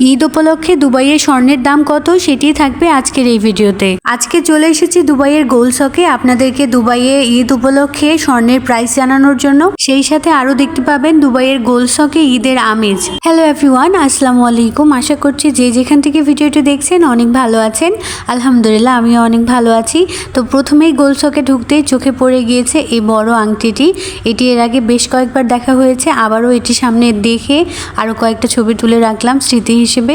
ঈদ উপলক্ষে দুবাইয়ের স্বর্ণের দাম কত সেটি থাকবে আজকের এই ভিডিওতে। আজকে চলে এসেছি দুবাইয়ের গোলসকে। আপনাদেরকে দুবাইয়ে ঈদ উপলক্ষে স্বর্ণের প্রাইস জানানোর জন্য। সেই সাথে আরও দেখতে পাবেন দুবাইয়ের গোলসকে ঈদের আমেজ। হ্যালো এভরিওয়ান আসসালামু আলাইকুম। আশা করছি যে যেখান থেকে ভিডিওটি দেখছেন অনেক ভালো আছেন। আলহামদুলিল্লাহ, আমিও অনেক ভালো আছি। তো প্রথমেই গোলসকে ঢুকতেই চোখে পড়ে গিয়েছে এই বড় আংটিটি। এটি এর আগে বেশ কয়েকবার দেখা হয়েছে। আবারও এটি সামনে দেখে আরও কয়েকটা ছবি তুলে রাখলাম স্মৃতি হিসেবে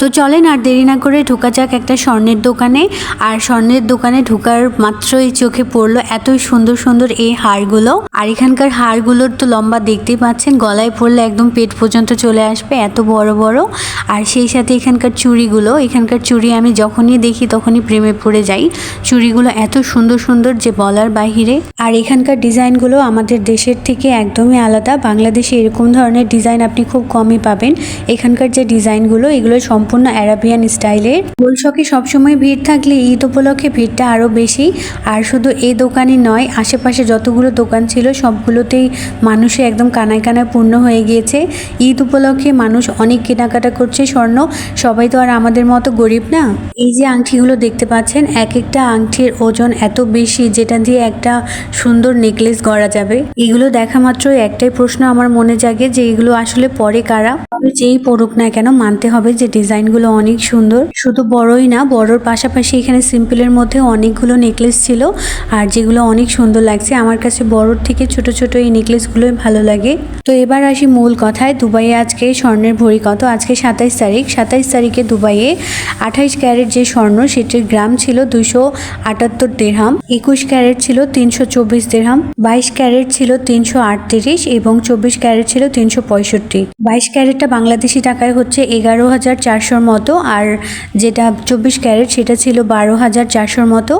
তো চলেন আর দেরি না করে ঢোকা যাক একটা স্বর্ণের দোকানে। আর স্বর্ণের দোকানে ঢোকার মাত্রই চোখে পড়ল এতই সুন্দর সুন্দর এই হারগুলো। আর এখানকার হারগুলোর তো লম্বা দেখতেই পাচ্ছেন, গলায় পড়লে একদম পেট পর্যন্ত চলে আসবে এত বড় বড়। আর সেই সাথে এখানকার চুড়িগুলো, এখানকার চুড়ি আমি যখনই দেখি তখনই প্রেমে পড়ে যাই। চুড়িগুলো এত সুন্দর সুন্দর যে বলার বাহিরে। আর এখানকার ডিজাইনগুলো আমাদের দেশের থেকে একদমই আলাদা। বাংলাদেশে এরকম ধরনের ডিজাইন আপনি খুব কমই পাবেন। এখানকার যে ডিজাইনগুলো, এগুলো সম্পূর্ণ অ্যারাবিয়ান স্টাইলের গোলশকে সবসময় ভিড় থাকলে ঈদ উপলক্ষে ভিড়টা আরও বেশি। আর শুধু এই দোকানই নয়, আশেপাশে যতগুলো দোকান ছিল, সবগুলোতেই মানুষে একদম কানায় কানায় পূর্ণ হয়ে গিয়েছে। ঈদ উপলক্ষে মানুষ অনেক কেনাকাটা করছে স্বর্ণ। সবাই তো আর আমাদের মতো গরিব না? এই যে আংটিগুলো দেখতে পাচ্ছেন, এক একটা আংটির ওজন এত বেশি, যেটা দিয়ে একটা সুন্দর নেকলেস গড়া যাবে। এগুলো দেখা মাত্রই একটাই প্রশ্ন আমার মনে জাগে যে এগুলো আসলে পরে কারা? যেই পড়ুক না কেন, মানতে হবে যে ডিজাইনগুলো অনেক সুন্দর। শুধু বড়ই না, বড়র পাশাপাশি এখানে সিম্পলের মধ্যে অনেকগুলো নেকলেস ছিল আর যেগুলো অনেক সুন্দর লাগছে। আমার কাছে বড়র থেকে ছোট ছোট এই নেকলেসগুলোই ভালো লাগে। তো এবার আসি মূল কথায়। দুবাইয়ে আজকে স্বর্ণের ভরি কত? আজকে সাতাইশ তারিখ। সাতাইশ তারিখে দুবাইয়ে আঠাইশ ক্যারেট যে স্বর্ণ, সেটির গ্রাম ছিল দুশো আটাত্তর দেড়হাম একুশ ক্যারেট ছিল তিনশো চব্বিশ দেড়হাম বাইশ ক্যারেট ছিল তিনশো আটত্রিশ এবং চব্বিশ ক্যারেট ছিল তিনশো পঁয়ষট্টি। বাইশ ক্যারেটটা বাংলাদেশি টাকায় হচ্ছে এগারো হাজার চারশোর মতো আর যেটা চব্বিশ ক্যারেট সেটা ছিল বারো হাজার চারশোর মতো।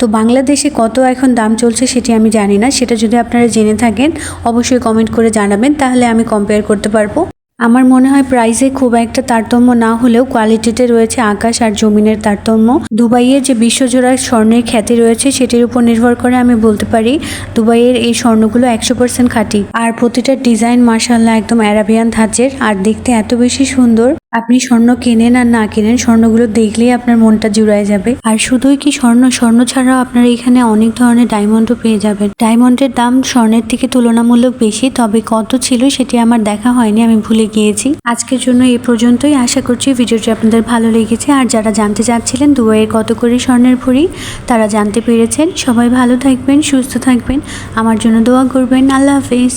তো বাংলাদেশে কত এখন দাম চলছে সেটি আমি জানি না। সেটা যদি আপনারা জেনে থাকেন, অবশ্যই কমেন্ট করে জানাবেন। তাহলে আমি কম্পেয়ার করতে পারব। আমার মনে হয় প্রাইসে খুব একটা তারতম্য না হলেও কোয়ালিটিতে রয়েছে আকাশ আর জমিনের তারতম্য। দুবাইয়ের যে বিশ্বজোড়া স্বর্ণের খ্যাতি রয়েছে সেটির উপর নির্ভর করে আমি বলতে পারি, দুবাইয়ের এই স্বর্ণগুলো একশো পার্সেন্ট খাঁটি। আর প্রতিটা ডিজাইন মার্শাল্লাহ একদম অ্যারাবিয়ান ধাঁচের। আর দেখতে এত বেশি সুন্দর। আপনি স্বর্ণ কেনেন আর না কেনেন, স্বর্ণগুলো দেখলেই আপনার মনটা জুড়ায় যাবে। আর শুধুই কি স্বর্ণ? স্বর্ণ ছাড়াও আপনার এখানে অনেক ধরনের ডায়মন্ডও পেয়ে যাবেন। ডায়মন্ডের দাম স্বর্ণের থেকে তুলনামূলক বেশি, তবে কত ছিল সেটি আমার দেখা হয়নি, আমি ভুলে গিয়েছি। আজকের জন্য এই পর্যন্তই। আশা করছি ভিডিওটি আপনাদের ভালো লেগেছে। আর যারা জানতে চাচ্ছিলেন দুবাইয়ের কত করে স্বর্ণের ভরি, তারা জানতে পেরেছেন। সবাই ভালো থাকবেন, সুস্থ থাকবেন। আমার জন্য দোয়া করবেন। আল্লাহ হাফিজ।